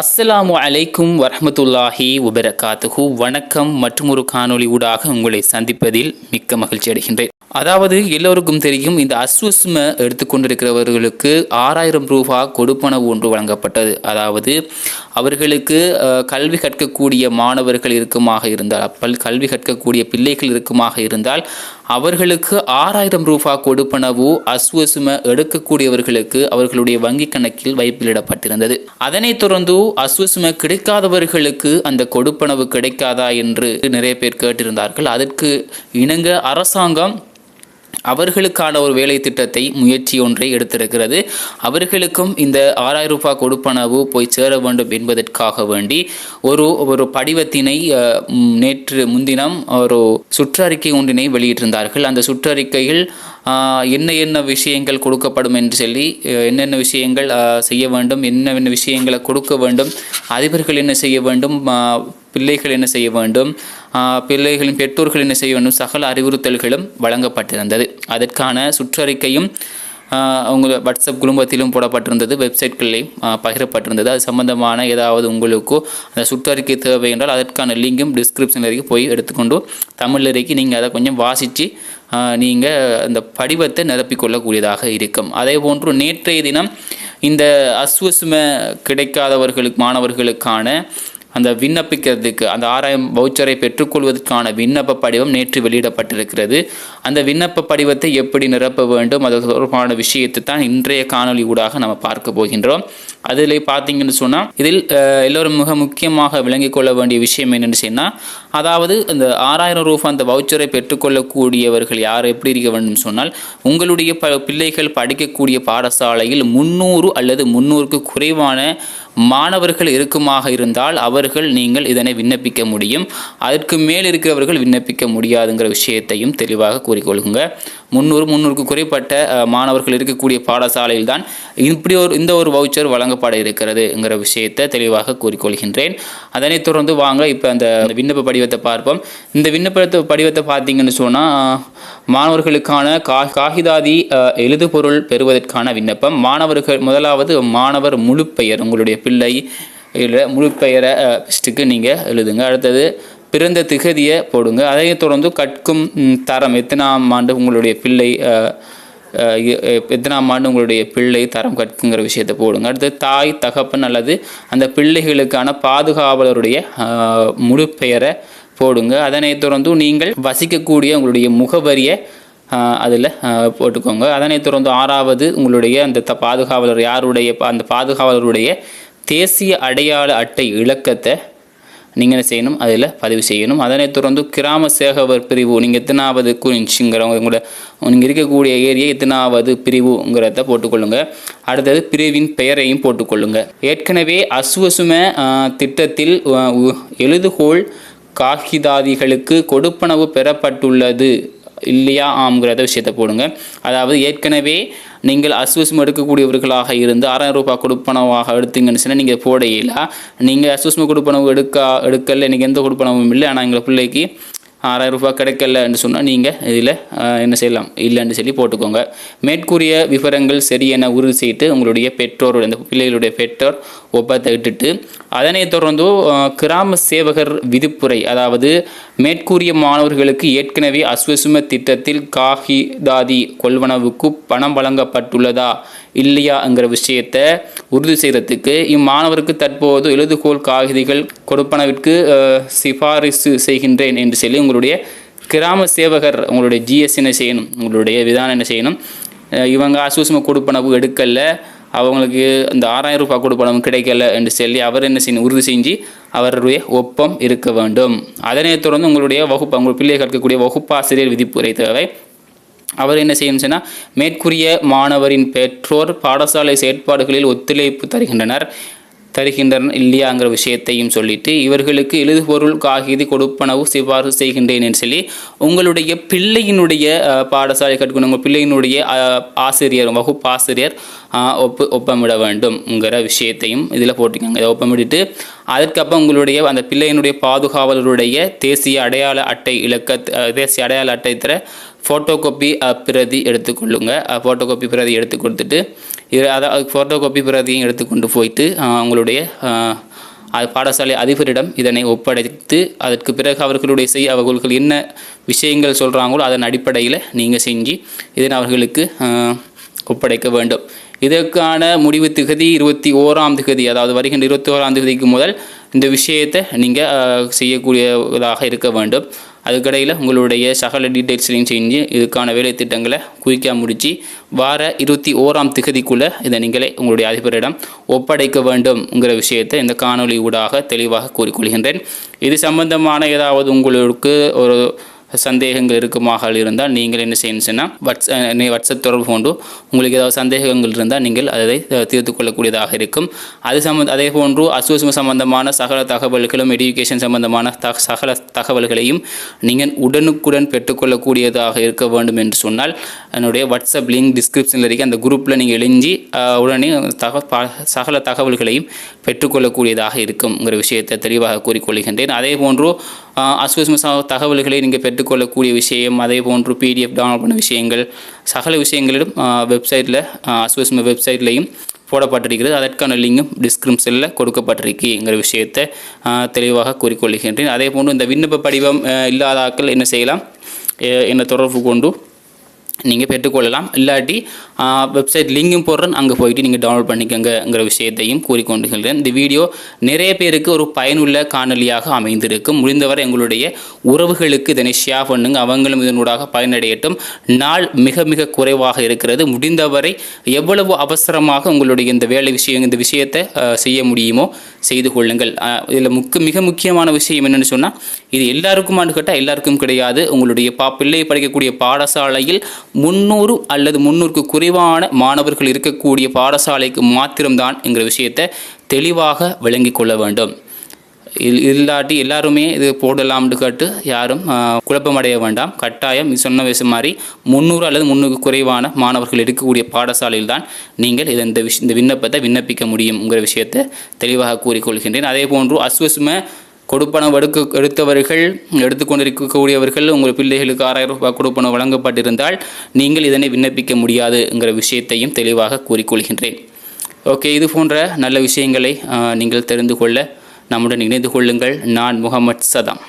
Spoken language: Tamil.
அஸ்ஸலாமு அலைக்கும் வரமத்துல்லாஹி வபரகாத்துஹு. வணக்கம் மற்றும் ஒரு காணொளி ஊடாக உங்களை சந்திப்பதில் மிக்க மகிழ்ச்சி அடைகின்றேன். அதாவது எல்லோருக்கும் தெரியும் இந்த அஸ்வஸ்ம எடுத்துக்கொண்டிருக்கிறவர்களுக்கு ஆறாயிரம் ரூபா கொடுப்பனவு ஒன்று வழங்கப்பட்டது. அதாவது அவர்களுக்கு கல்வி கற்கக்கூடிய மாணவர்கள் இருக்குமாக இருந்தால் அப்பல் கல்வி கற்கக்கூடிய பிள்ளைகள் இருக்குமாக இருந்தால் அவர்களுக்கு ஆறாயிரம் ரூபா கொடுப்பனவு அஸ்வசும எடுக்கக்கூடியவர்களுக்கு அவர்களுடைய வங்கி கணக்கில் வைப்பிலிடப்பட்டிருந்தது. அதனைத் தொடர்ந்து அஸ்வசும கிடைக்காதவர்களுக்கு அந்த கொடுப்பனவு கிடைக்காதா என்று நிறைய பேர் கேட்டிருந்தார்கள். அதற்கு இணங்க அரசாங்கம் அவர்களுக்கான ஒரு வேலை திட்டத்தை முயற்சி ஒன்றை எடுத்திருக்கிறது. அவர்களுக்கும் இந்த ஆறாயிரம் ரூபாய் கொடுப்பனவு போய் சேர வேண்டும் என்பதற்காக வேண்டி ஒரு ஒரு படிவத்தினை நேற்று முன்தினம் ஒரு சுற்றறிக்கை ஒன்றினை வெளியிட்டிருந்தார்கள். அந்த சுற்றறிக்கையில் என்ன என்ன விஷயங்கள் கொடுக்கப்படும் என்று சொல்லி என்னென்ன விஷயங்கள் செய்ய வேண்டும் என்னென்ன விஷயங்களை கொடுக்க வேண்டும் அதிபர்கள் என்ன செய்ய வேண்டும் பிள்ளைகள் என்ன செய்ய வேண்டும் பிள்ளைகளின் பெற்றோர்கள் என்ன செய்ய வேண்டும் சகல அறிவுறுத்தல்களும் வழங்கப்பட்டிருந்தது. அதற்கான சுற்றறிக்கையும் அவங்க வாட்ஸ்அப் குடும்பத்திலும் போடப்பட்டிருந்தது வெப்சைட்களையும் பகிரப்பட்டிருந்தது. அது சம்பந்தமான ஏதாவது உங்களுக்கோ அந்த சுற்றறிக்கை தேவை என்றால் அதற்கான லிங்கும் டிஸ்கிரிப்ஷன் வரைக்கும் போய் எடுத்துக்கொண்டு தமிழ் வரைக்கும் நீங்கள் அதை கொஞ்சம் வாசித்து நீங்கள் அந்த படிவத்தை நிரப்பிக்கொள்ளக்கூடியதாக இருக்கும். அதே போன்று நேற்றைய தினம் இந்த அஸ்வசும கிடைக்காதவர்களுக்கு மாணவர்களுக்கான அந்த விண்ணப்பிக்கிறதுக்கு அந்த ஆறாயிரம் வவுச்சரை பெற்றுக்கொள்வதற்கான விண்ணப்ப படிவம் நேற்று வெளியிடப்பட்டிருக்கிறது. அந்த விண்ணப்ப படிவத்தை எப்படி நிரப்ப வேண்டும் அது தொடர்பான விஷயத்தை தான் இன்றைய காணொளி ஊடாக நம்ம பார்க்க போகின்றோம். அதில் பார்த்தீங்கன்னு சொன்னால் இதில் எல்லோரும் மிக முக்கியமாக விளங்கிக் கொள்ள வேண்டிய விஷயம் என்னென்னு சொன்னால் அதாவது இந்த ஆறாயிரம் ரூபாய் அந்த வவுச்சரை பெற்றுக்கொள்ளக்கூடியவர்கள் யார் எப்படி இருக்க வேண்டும் சொன்னால் உங்களுடைய ப பிள்ளைகள் படிக்கக்கூடிய பாடசாலையில் முந்நூறு அல்லது முந்நூறுக்கு குறைவான மாணவர்கள் இருக்குமாக இருந்தால் அவர்கள் நீங்கள் இதனை விண்ணப்பிக்க முடியும். அதற்கு மேல் இருக்கிறவர்கள் விண்ணப்பிக்க முடியாதுங்கிற விஷயத்தையும் தெளிவாக கூறிக்கொள்ளுங்க முந்நூறு முந்நூறுக்கு குறைப்பட்ட மாணவர்கள் இருக்கக்கூடிய பாடசாலையில் தான் இப்படி ஒரு இந்த ஒரு வவுச்சர் வழங்கப்பட இருக்கிறதுங்கிற விஷயத்தை தெளிவாக கூறிக்கொள்கின்றேன். அதனைத் தொடர்ந்து வாங்க இப்போ அந்த விண்ணப்ப படிவத்தை பார்ப்போம். இந்த விண்ணப்ப படிவத்தை பார்த்தீங்கன்னு சொன்னால் மாணவர்களுக்கான கா காகிதாதி எழுதுபொருள் பெறுவதற்கான விண்ணப்பம். மாணவர்கள் முதலாவது மாணவர் முழு பெயர் உங்களுடைய பிள்ளை இல்லை முழு பெயரை ஃபஸ்ட்டுக்கு நீங்கள் எழுதுங்க. அடுத்தது பிறந்த திகதியை போடுங்க. அதையும் தொடர்ந்து கற்கும் தரம். எத்தனாம் ஆண்டு உங்களுடைய பிள்ளை எத்தனாம் ஆண்டு உங்களுடைய பிள்ளை தரம் கற்குங்கிற விஷயத்தை போடுங்க. அடுத்து தாய் தகப்பன் அல்லது அந்த பிள்ளைகளுக்கான பாதுகாவலருடைய முழு பெயரை போடுங்க. அதனைத் தொடர்ந்து நீங்கள் வசிக்கக்கூடிய உங்களுடைய முகவரியை அதில் போட்டுக்கோங்க. அதனைத் தொடர்ந்து ஆறாவது உங்களுடைய அந்த த பாதுகாவலர் யாருடைய பா- அந்த பாதுகாவலருடைய தேசிய அடையாள அட்டை இலக்கத்தை நீங்கள் என்ன செய்யணும் அதில் பதிவு செய்யணும். அதனைத் தொடர்ந்து கிராம சேகவர் பிரிவு நீங்கள் எத்தனாவது குறிஞ்சிங்கிறவங்க உங்களோட நீங்கள் இருக்கக்கூடிய ஏரியா எத்தனாவது பிரிவுங்கிறத போட்டுக்கொள்ளுங்கள் அடுத்தது பிரிவின் பெயரையும் போட்டுக்கொள்ளுங்கள் ஏற்கனவே அசுவசும திட்டத்தில் உ- எழுதுகோள் காகிதாதிகளுக்கு கொடுப்பனவு பெறப்பட்டுள்ளது. இல்லையா ஆம்ங்கிறத விஷயத்தை போடுங்க. அதாவது ஏற்கனவே நீங்கள் அஸ்வஸ்மம் எடுக்கக்கூடியவர்களாக இருந்து ஆறாயிரம் ரூபாய் கொடுப்பனவாக எடுத்தீங்கன்னு சொன்னால் நீங்கள் போட நீங்கள் அஸ்வஸ்ம கொடுப்பனவு எடுக்க எடுக்கல எனக்கு எந்த கொடுப்பனவும் இல்லை. ஆனால் எங்கள் பிள்ளைக்கு ஆறாயிரம் ரூபாய் கிடைக்கலன்னு சொன்னால் நீங்கள் இதில் என்ன செய்யலாம்? இல்லைன்னு சொல்லி போட்டுக்கோங்க. மேற்கூறிய விவரங்கள் சரி என உறுதி செய்து உங்களுடைய பெற்றோருடைய அந்த பிள்ளைகளுடைய பெற்றோர் ஒப்பத்தை இட்டுட்டு அதனைத் தொடர்ந்து கிராம சேவகர் விதிப்புரை அதாவது மேற்கூறிய மாணவர்களுக்கு ஏற்கனவே அஸ்வசும திட்டத்தில் காகிதாதி கொள்வனவுக்கு பணம் வழங்கப்பட்டுள்ளதா இல்லையாங்கிற விஷயத்தை உறுதி செய்கிறதுக்கு இம்மாணவருக்கு தற்போது எழுதுகோல் காகிதிகள் கொடுப்பனவிற்கு சிபாரிசு செய்கின்றேன் என்று சொல்லி உங்களுடைய கிராம சேவகர் உங்களுடைய ஜிஎஸ் என்ன செய்யணும் உங்களுடைய விதானம் என்ன செய்யணும் இவங்க அசூசம கொடுப்பனவு எடுக்கல அவங்களுக்கு இந்த ஆறாயிரம் ரூபாய் கொடுப்பனவு கிடைக்கல என்று சொல்லி அவர் என்ன செய்யணும் உறுதி செஞ்சு அவருடைய ஒப்பம் இருக்க வேண்டும். அதனைத் தொடர்ந்து உங்களுடைய வகுப்பு உங்கள் பிள்ளைகள் இருக்கக்கூடிய வகுப்பாசிரியர் விதிப்புரை தேவை. அவர் என்ன செய்யும் சொன்னால் மேற்கூறிய மாணவரின் பெற்றோர் பாடசாலை செயற்பாடுகளில் ஒத்துழைப்பு தருகின்றனர். தருகின்றனர் இல்லையாங்கிற விஷயத்தையும் சொல்லிட்டு இவர்களுக்கு எழுதுபொருள் காகிதி கொடுப்பனவு சிபாரிசு செய்கின்றேன் என்று சொல்லி உங்களுடைய பிள்ளையினுடைய பாடசாலை கற்கணும் உங்கள் பிள்ளையினுடைய ஆசிரியர் வகுப்பு ஆசிரியர் ஒப்பு ஒப்பமிட வேண்டும்ங்கிற விஷயத்தையும் இதில் போட்டுக்கோங்க இதை ஒப்பமிட்டு அதற்கப்புறம் உங்களுடைய அந்த பிள்ளையினுடைய பாதுகாவலருடைய தேசிய அடையாள அட்டை இலக்க தேசிய அடையாள அட்டை தர ஃபோட்டோ காப்பி பிரதி எடுத்துக்கொள்ளுங்க. ஃபோட்டோ காப்பி பிரதி எடுத்து கொடுத்துட்டு இது அதாவது ஃபோட்டோ காப்பி பிரதியும் எடுத்துக்கொண்டு போயிட்டு அவங்களுடைய அது பாடசாலை அதிபரிடம் இதனை ஒப்படைத்து அதற்கு பிறகு அவர்களுடைய செய் அவர்களுக்கு என்ன விஷயங்கள் சொல்கிறாங்களோ அதன் அடிப்படையில் நீங்கள் செஞ்சு இதனை அவர்களுக்கு ஒப்படைக்க வேண்டும். இதற்கான முடிவு திகதி இருபத்தி ஓராம் திகதி அதாவது வருகின்ற இருபத்தி ஓராம் திகதிக்கு முதல் இந்த விஷயத்தை நீங்கள் செய்யக்கூடியதாக இருக்க வேண்டும். அதுக்கடையில் உங்களுடைய சகல டீட்டெயில்ஸ்லையும் செஞ்சு இதுக்கான வேலை திட்டங்களை குயிக்காக முடித்து வார இருபத்தி ஓராம் திகதிக்குள்ளே இதை நீங்களே உங்களுடைய அதிபரிடம் ஒப்படைக்க வேண்டும்ங்கிற விஷயத்தை இந்த காணொளி ஊடாக தெளிவாக கூறிக்கொள்கின்றேன். இது சம்பந்தமான ஏதாவது உங்களுக்கு ஒரு சந்தேகங்கள் இருக்குமாக இருந்தால் நீங்கள் என்ன செய்யணும் சொன்னால் வாட்ஸ் வாட்ஸ்அப் தொடர்பு கொண்டு உங்களுக்கு ஏதாவது சந்தேகங்கள் இருந்தால் நீங்கள் அதை தீர்த்து கொள்ளக்கூடியதாக இருக்கும். அது சம்மந்த அதே போன்று அசுவசம் சம்பந்தமான சகல தகவல்களும் எடுக்கேஷன் சம்பந்தமான த சகல தகவல்களையும் நீங்கள் உடனுக்குடன் பெற்றுக்கொள்ளக்கூடியதாக இருக்க வேண்டும் என்று சொன்னால் என்னுடைய வாட்ஸ்அப் லிங்க் டிஸ்கிரிப்ஷனில் இருக்க. அந்த குரூப்பில் நீங்கள் எழுஞ்சி உடனே தக சகல தகவல்களையும் பெற்றுக்கொள்ளக்கூடியதாக இருக்கும்ங்கிற விஷயத்தை தெளிவாக கூறிக்கொள்கின்றேன். அதே போன்று அஸ்வஸ்ம தகவல்களை நீங்கள் பெற்றுக்கொள்ளக்கூடிய விஷயம் அதே போன்று பிடிஎஃப் டவுன்லோட் பண்ண விஷயங்கள் சகல விஷயங்களிலும் வெப்சைட்டில் அஸ்வஸ்ம வெப்சைட்லேயும் போடப்பட்டிருக்கிறது. அதற்கான லிங்கும் டிஸ்கிரிப்ஷனில் கொடுக்கப்பட்டிருக்குங்கிற விஷயத்தை தெளிவாக கூறிக்கொள்கின்றேன். அதே போன்று இந்த விண்ணப்ப படிவம் இல்லாதாக்கள் இல்லாத ஆட்கள் என்ன செய்யலாம்? என்னை தொடர்பு கொண்டு நீங்கள் பெற்றுக்கொள்ளலாம். இல்லாட்டி வெப்சைட் லிங்கும் போடுறேன் அங்கே போயிட்டு நீங்கள் டவுன்லோட் பண்ணிக்கோங்கங்கிற விஷயத்தையும் கூறிக்கொண்டுகிறேன் இந்த வீடியோ நிறைய பேருக்கு ஒரு பயனுள்ள காணொலியாக அமைந்திருக்கும். முடிந்தவரை எங்களுடைய உறவுகளுக்கு இதனை ஷேர் பண்ணுங்க. அவங்களும் இதனூடாக பயனடையட்டும். நாள் மிக மிக குறைவாக இருக்கிறது. முடிந்தவரை எவ்வளவு அவசரமாக உங்களுடைய இந்த வேலை விஷயம் இந்த விஷயத்தை செய்ய முடியுமோ செய்து கொள்ளுங்கள். இதில் முக்க மிக முக்கியமான விஷயம் என்னென்னு சொன்னால் இது எல்லாருக்குமான்னு கேட்டால் எல்லாருக்கும் கிடையாது. உங்களுடைய பா பிள்ளை படிக்கக்கூடிய பாடசாலையில் முந்நூறு அல்லது முந்நூறுக்கு குறைவான மாணவர்கள் இருக்கக்கூடிய பாடசாலைக்கு மாத்திரம்தான் என்கிற விஷயத்தை தெளிவாக விளங்கி கொள்ள வேண்டும். இல்- இல்லாட்டி எல்லாருமே இது போடலாம்னு கேட்டு யாரும் குழப்பமடைய வேண்டாம். கட்டாயம் சொன்ன விஷயம் மாதிரி முந்நூறு அல்லது முந்நூறுக்கு குறைவான மாணவர்கள் இருக்கக்கூடிய பாடசாலையில் தான் நீங்கள் இது இந்த விஷ இந்த விண்ணப்பத்தை விண்ணப்பிக்க முடியும்ங்கிற விஷயத்தை தெளிவாக கூறிக்கொள்கின்றேன். அதே போன்று அஸ்வஸ்ம கொடுப்பனவு எடுக்க எடுத்தவர்கள் எடுத்துக்கொண்டிருக்கக்கூடியவர்கள் உங்கள் பிள்ளைகளுக்கு ஆறாயிரம் ரூபாய் கொடுப்பனவு வழங்கப்பட்டிருந்தால் நீங்கள் இதனை விண்ணப்பிக்க முடியாதுங்கிற விஷயத்தையும் தெளிவாக கூறிக்கொள்கின்றேன். ஓகே இது போன்ற நல்ல விஷயங்களை நீங்கள் தெரிந்து கொள்ள நம்முடன் இணைந்து கொள்ளுங்கள். நான் முகமது சதாம்.